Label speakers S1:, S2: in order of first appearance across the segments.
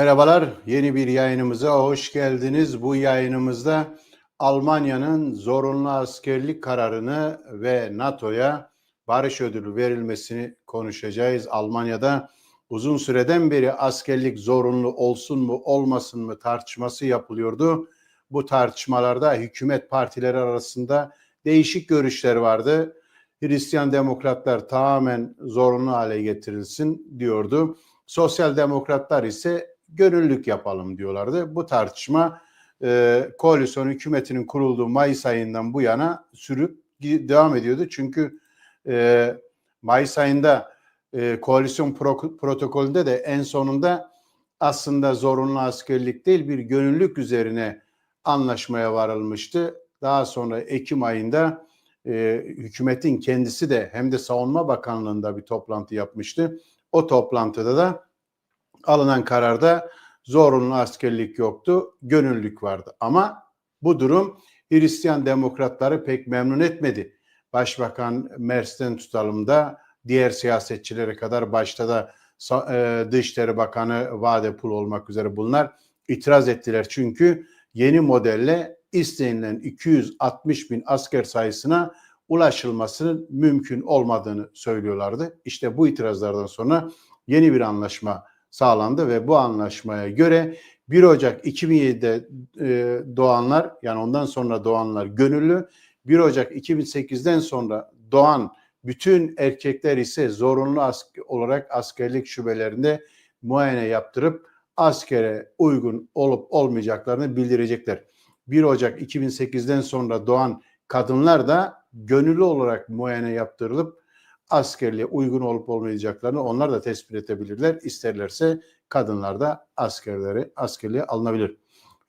S1: Merhabalar, yeni bir yayınımıza hoş geldiniz. Bu yayınımızda Almanya'nın zorunlu askerlik kararını ve NATO'ya barış ödülü verilmesini konuşacağız. Almanya'da uzun süreden beri askerlik zorunlu olsun mu olmasın mı tartışması yapılıyordu. Bu tartışmalarda hükümet partileri arasında değişik görüşler vardı. Hristiyan demokratlar tamamen zorunlu hale getirilsin diyordu. Sosyal demokratlar ise gönüllülük yapalım diyorlardı. Bu tartışma e, koalisyon hükümetinin kurulduğu Mayıs ayından bu yana sürüp devam ediyordu. Çünkü e, Mayıs ayında e, koalisyon pro, protokolünde de en sonunda aslında zorunlu askerlik değil bir gönüllülük üzerine anlaşmaya varılmıştı. Daha sonra Ekim ayında e, hükümetin kendisi de hem de Savunma Bakanlığı'nda bir toplantı yapmıştı. O toplantıda da alınan kararda zorunlu askerlik yoktu, gönüllülük vardı. Ama bu durum Hristiyan demokratları pek memnun etmedi. Başbakan Mers'ten tutalım da diğer siyasetçilere kadar başta da e, Dışişleri Bakanı Vadepul olmak üzere bunlar itiraz ettiler. Çünkü yeni modelle istenilen 260 bin asker sayısına ulaşılmasının mümkün olmadığını söylüyorlardı. İşte bu itirazlardan sonra yeni bir anlaşma sağlandı ve bu anlaşmaya göre 1 Ocak 2007'de e, doğanlar yani ondan sonra doğanlar gönüllü 1 Ocak 2008'den sonra doğan bütün erkekler ise zorunlu asker, olarak askerlik şubelerinde muayene yaptırıp askere uygun olup olmayacaklarını bildirecekler. 1 Ocak 2008'den sonra doğan kadınlar da gönüllü olarak muayene yaptırılıp askerliğe uygun olup olmayacaklarını onlar da tespit edebilirler. İsterlerse kadınlar da askerleri askerliğe alınabilir.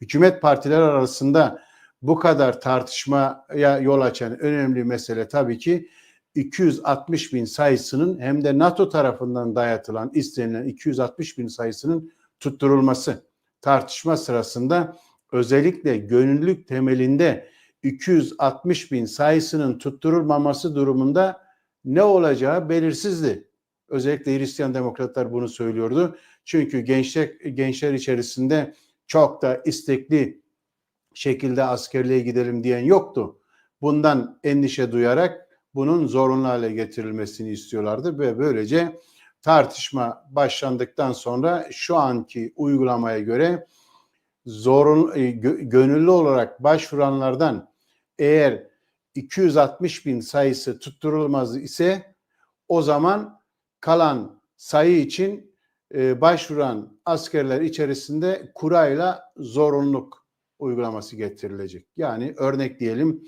S1: Hükümet partiler arasında bu kadar tartışmaya yol açan önemli mesele tabii ki 260 bin sayısının hem de NATO tarafından dayatılan istenilen 260 bin sayısının tutturulması. Tartışma sırasında özellikle gönüllülük temelinde 260 bin sayısının tutturulmaması durumunda ne olacağı belirsizdi. Özellikle Hristiyan demokratlar bunu söylüyordu. Çünkü gençler, gençler içerisinde çok da istekli şekilde askerliğe gidelim diyen yoktu. Bundan endişe duyarak bunun zorunlu hale getirilmesini istiyorlardı ve böylece tartışma başlandıktan sonra şu anki uygulamaya göre zorun e, gönüllü olarak başvuranlardan eğer 260 bin sayısı tutturulmaz ise o zaman kalan sayı için e, başvuran askerler içerisinde kurayla zorunluluk uygulaması getirilecek. Yani örnek diyelim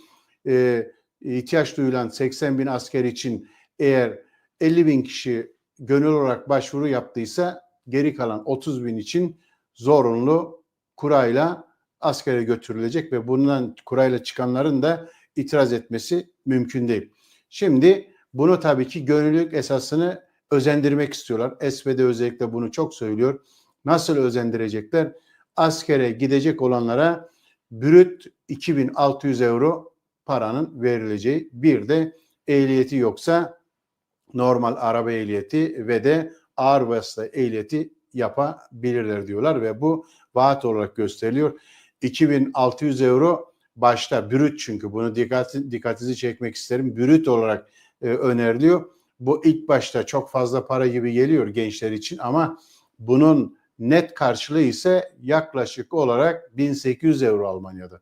S1: e, ihtiyaç duyulan 80 bin asker için eğer 50 bin kişi gönül olarak başvuru yaptıysa geri kalan 30 bin için zorunlu kurayla askere götürülecek ve bundan kurayla çıkanların da itiraz etmesi mümkün değil. Şimdi bunu tabii ki gönüllülük esasını özendirmek istiyorlar. SPD özellikle bunu çok söylüyor. Nasıl özendirecekler? Askere gidecek olanlara brüt 2600 euro paranın verileceği. Bir de ehliyeti yoksa normal araba ehliyeti ve de ağır vasıta ehliyeti yapabilirler diyorlar ve bu vaat olarak gösteriliyor. 2600 euro başta brüt çünkü bunu dikkat, dikkatinizi çekmek isterim. Brüt olarak e, öneriliyor. Bu ilk başta çok fazla para gibi geliyor gençler için ama bunun net karşılığı ise yaklaşık olarak 1800 euro Almanya'da.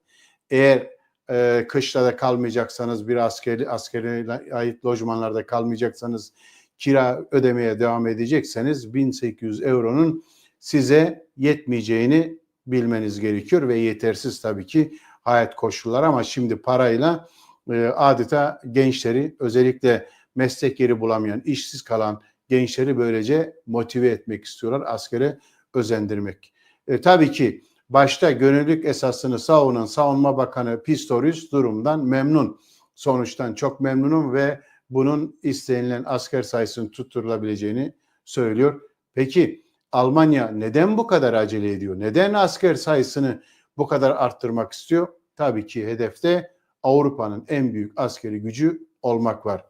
S1: Eğer e, kışla da kalmayacaksanız bir askeri askeri ait lojmanlarda kalmayacaksanız kira ödemeye devam edecekseniz 1800 euronun size yetmeyeceğini bilmeniz gerekiyor ve yetersiz tabii ki hayat koşulları ama şimdi parayla e, adeta gençleri özellikle meslek yeri bulamayan, işsiz kalan gençleri böylece motive etmek istiyorlar, askere özendirmek. E, tabii ki başta gönüllülük esasını savunan Savunma Bakanı Pistorius durumdan memnun. Sonuçtan çok memnunum ve bunun istenilen asker sayısının tutturulabileceğini söylüyor. Peki Almanya neden bu kadar acele ediyor? Neden asker sayısını bu kadar arttırmak istiyor? Tabii ki hedefte Avrupa'nın en büyük askeri gücü olmak var.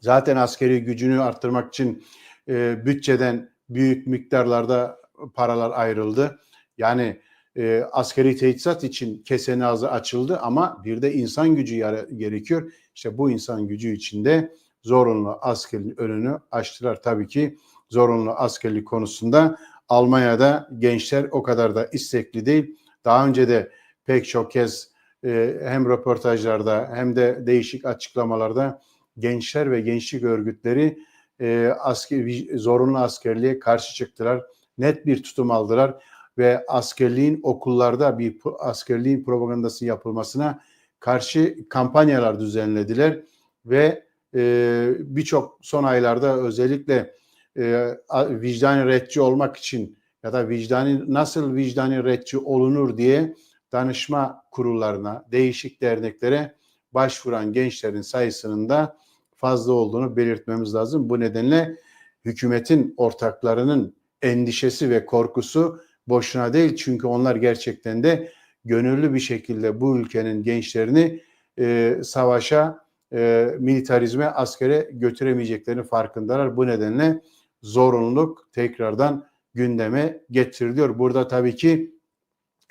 S1: Zaten askeri gücünü arttırmak için e, bütçeden büyük miktarlarda paralar ayrıldı. Yani e, askeri teçhizat için kesenin ağzı açıldı ama bir de insan gücü gerekiyor. İşte bu insan gücü içinde zorunlu askerin önünü açtılar. Tabii ki zorunlu askerlik konusunda Almanya'da gençler o kadar da istekli değil. Daha önce de pek çok kez e, hem röportajlarda hem de değişik açıklamalarda gençler ve gençlik örgütleri e, asker, zorunlu askerliğe karşı çıktılar. Net bir tutum aldılar ve askerliğin okullarda bir askerliğin propagandası yapılmasına karşı kampanyalar düzenlediler ve e, birçok son aylarda özellikle e, vicdani redçi olmak için ya da vicdani nasıl vicdani redçi olunur diye danışma kurullarına, değişik derneklere başvuran gençlerin sayısının da fazla olduğunu belirtmemiz lazım. Bu nedenle hükümetin ortaklarının endişesi ve korkusu boşuna değil. Çünkü onlar gerçekten de gönüllü bir şekilde bu ülkenin gençlerini e, savaşa, e, militarizme, askere götüremeyeceklerini farkındalar. Bu nedenle zorunluluk tekrardan gündeme getiriliyor. Burada tabii ki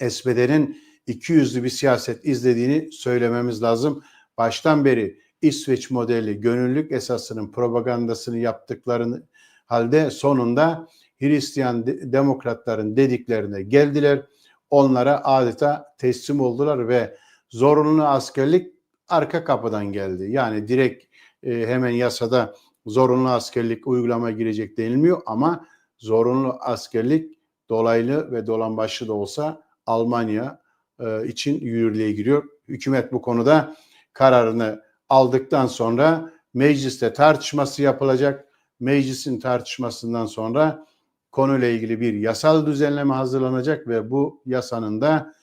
S1: SPD'nin iki yüzlü bir siyaset izlediğini söylememiz lazım. Baştan beri İsveç modeli gönüllülük esasının propagandasını yaptıklarını halde sonunda Hristiyan demokratların dediklerine geldiler. Onlara adeta teslim oldular ve zorunlu askerlik arka kapıdan geldi. Yani direkt e, hemen yasada zorunlu askerlik uygulama girecek denilmiyor ama zorunlu askerlik dolaylı ve dolambaçlı da olsa Almanya e, için yürürlüğe giriyor. Hükümet bu konuda kararını aldıktan sonra mecliste tartışması yapılacak. Meclisin tartışmasından sonra konuyla ilgili bir yasal düzenleme hazırlanacak ve bu yasanın da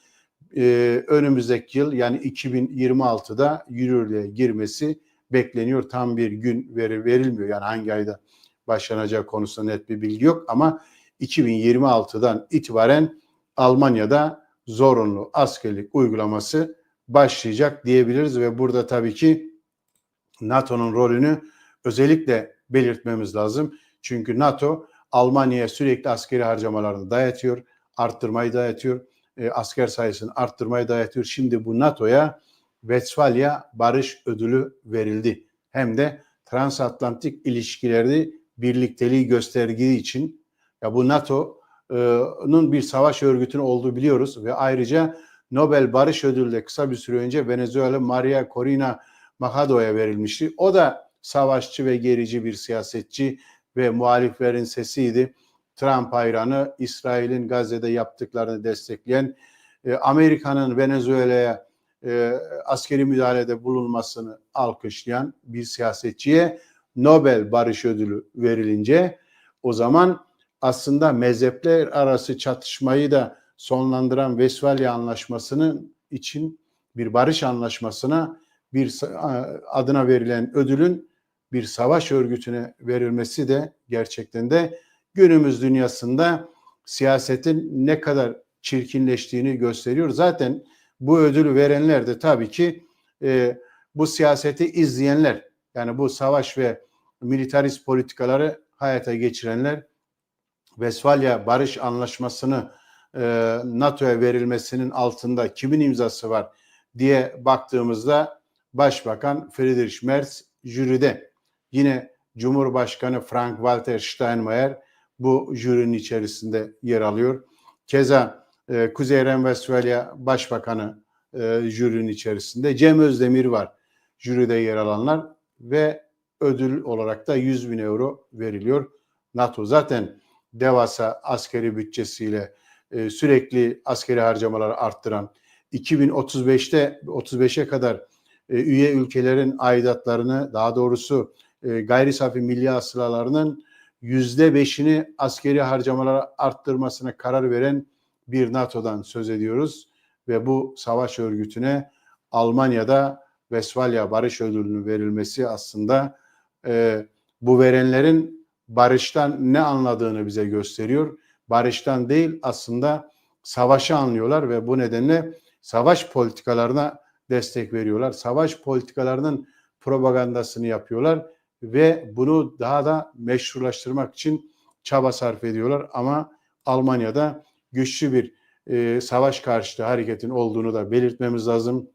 S1: e, önümüzdeki yıl yani 2026'da yürürlüğe girmesi bekleniyor. Tam bir gün veri verilmiyor yani hangi ayda başlanacağı konusunda net bir bilgi yok ama 2026'dan itibaren Almanya'da zorunlu askerlik uygulaması başlayacak diyebiliriz ve burada tabii ki NATO'nun rolünü özellikle belirtmemiz lazım. Çünkü NATO Almanya'ya sürekli askeri harcamalarını dayatıyor, arttırmayı dayatıyor, e, asker sayısını arttırmayı dayatıyor. Şimdi bu NATO'ya Westfalia Barış Ödülü verildi. Hem de transatlantik ilişkileri birlikteliği gösterdiği için ya bu NATO'nun bir savaş örgütünün olduğu biliyoruz ve ayrıca Nobel Barış Ödülü de kısa bir süre önce Venezuela Maria Corina Machado'ya verilmişti. O da savaşçı ve gerici bir siyasetçi ve muhaliflerin sesiydi. Trump hayranı, İsrail'in Gazze'de yaptıklarını destekleyen, e, Amerika'nın Venezuela'ya e, askeri müdahalede bulunmasını alkışlayan bir siyasetçiye Nobel Barış Ödülü verilince o zaman aslında mezhepler arası çatışmayı da sonlandıran Vesfalya Anlaşması'nın için bir barış anlaşmasına bir adına verilen ödülün bir savaş örgütüne verilmesi de gerçekten de günümüz dünyasında siyasetin ne kadar çirkinleştiğini gösteriyor. Zaten bu ödülü verenler de tabii ki e, bu siyaseti izleyenler yani bu savaş ve militarist politikaları hayata geçirenler Vesfalya Barış Anlaşması'nı e, NATO'ya verilmesinin altında kimin imzası var diye baktığımızda Başbakan Friedrich Merz jüride. Yine Cumhurbaşkanı Frank-Walter Steinmeier bu jürinin içerisinde yer alıyor. Keza e, Kuzey Renvestfalya Başbakanı e, jürinin içerisinde. Cem Özdemir var jüride yer alanlar ve ödül olarak da 100 bin euro veriliyor. NATO zaten devasa askeri bütçesiyle e, sürekli askeri harcamaları arttıran 2035'te 35'e kadar e, üye ülkelerin aidatlarını daha doğrusu e, gayri safi milli hasılalarının yüzde beşini askeri harcamalara arttırmasına karar veren bir NATO'dan söz ediyoruz ve bu savaş örgütüne Almanya'da Vesfalya Barış Ödülü'nün verilmesi aslında e, bu verenlerin barıştan ne anladığını bize gösteriyor. Barıştan değil aslında savaşı anlıyorlar ve bu nedenle savaş politikalarına destek veriyorlar. Savaş politikalarının propagandasını yapıyorlar ve bunu daha da meşrulaştırmak için çaba sarf ediyorlar ama Almanya'da güçlü bir e, savaş karşıtı hareketin olduğunu da belirtmemiz lazım.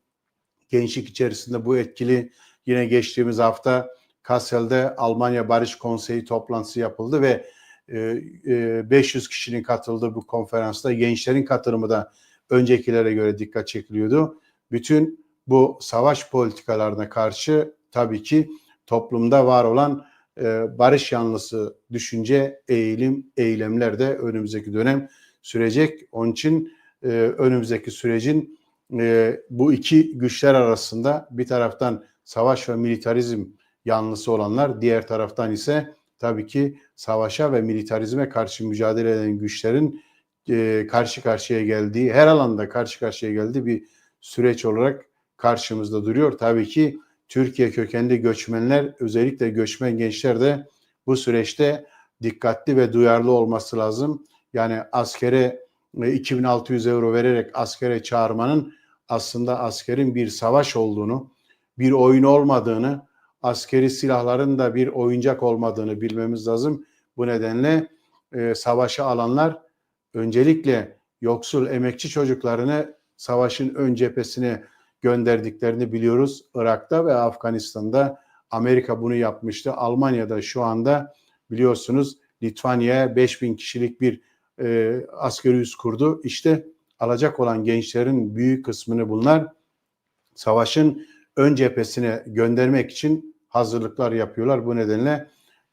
S1: Gençlik içerisinde bu etkili yine geçtiğimiz hafta Kassel'de Almanya Barış Konseyi toplantısı yapıldı ve e, 500 kişinin katıldığı bu konferansta gençlerin katılımı da öncekilere göre dikkat çekiliyordu. Bütün bu savaş politikalarına karşı tabii ki toplumda var olan e, barış yanlısı düşünce, eğilim, eylemler de önümüzdeki dönem sürecek. Onun için e, önümüzdeki sürecin e, bu iki güçler arasında bir taraftan savaş ve militarizm yanlısı olanlar, diğer taraftan ise tabii ki savaşa ve militarizme karşı mücadele eden güçlerin e, karşı karşıya geldiği, her alanda karşı karşıya geldiği bir süreç olarak karşımızda duruyor. Tabii ki Türkiye kökenli göçmenler, özellikle göçmen gençler de bu süreçte dikkatli ve duyarlı olması lazım. Yani askere 2600 euro vererek askere çağırmanın aslında askerin bir savaş olduğunu, bir oyun olmadığını, askeri silahların da bir oyuncak olmadığını bilmemiz lazım. Bu nedenle e, savaşa alanlar öncelikle yoksul emekçi çocuklarını savaşın ön cephesine gönderdiklerini biliyoruz. Irak'ta ve Afganistan'da Amerika bunu yapmıştı. Almanya'da şu anda biliyorsunuz Litvanya'ya 5000 kişilik bir e, askeri üs kurdu. İşte alacak olan gençlerin büyük kısmını bunlar savaşın ön cephesine göndermek için hazırlıklar yapıyorlar. Bu nedenle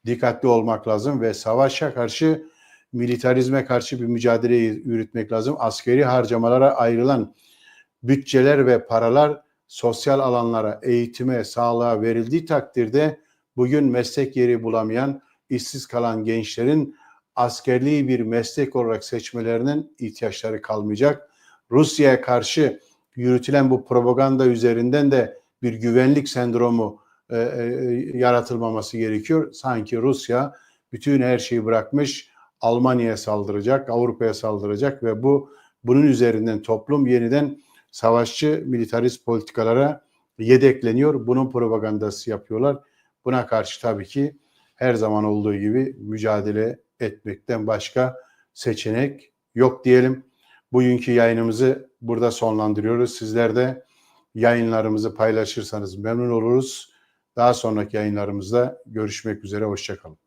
S1: dikkatli olmak lazım ve savaşa karşı militarizme karşı bir mücadele yürütmek lazım. Askeri harcamalara ayrılan bütçeler ve paralar sosyal alanlara, eğitime, sağlığa verildiği takdirde bugün meslek yeri bulamayan, işsiz kalan gençlerin askerliği bir meslek olarak seçmelerinin ihtiyaçları kalmayacak. Rusya'ya karşı yürütülen bu propaganda üzerinden de bir güvenlik sendromu e, e, yaratılmaması gerekiyor. Sanki Rusya bütün her şeyi bırakmış, Almanya'ya saldıracak, Avrupa'ya saldıracak ve bu bunun üzerinden toplum yeniden savaşçı militarist politikalara yedekleniyor. Bunun propagandası yapıyorlar. Buna karşı tabii ki her zaman olduğu gibi mücadele etmekten başka seçenek yok diyelim. Bugünkü yayınımızı burada sonlandırıyoruz. Sizler de yayınlarımızı paylaşırsanız memnun oluruz. Daha sonraki yayınlarımızda görüşmek üzere. Hoşçakalın.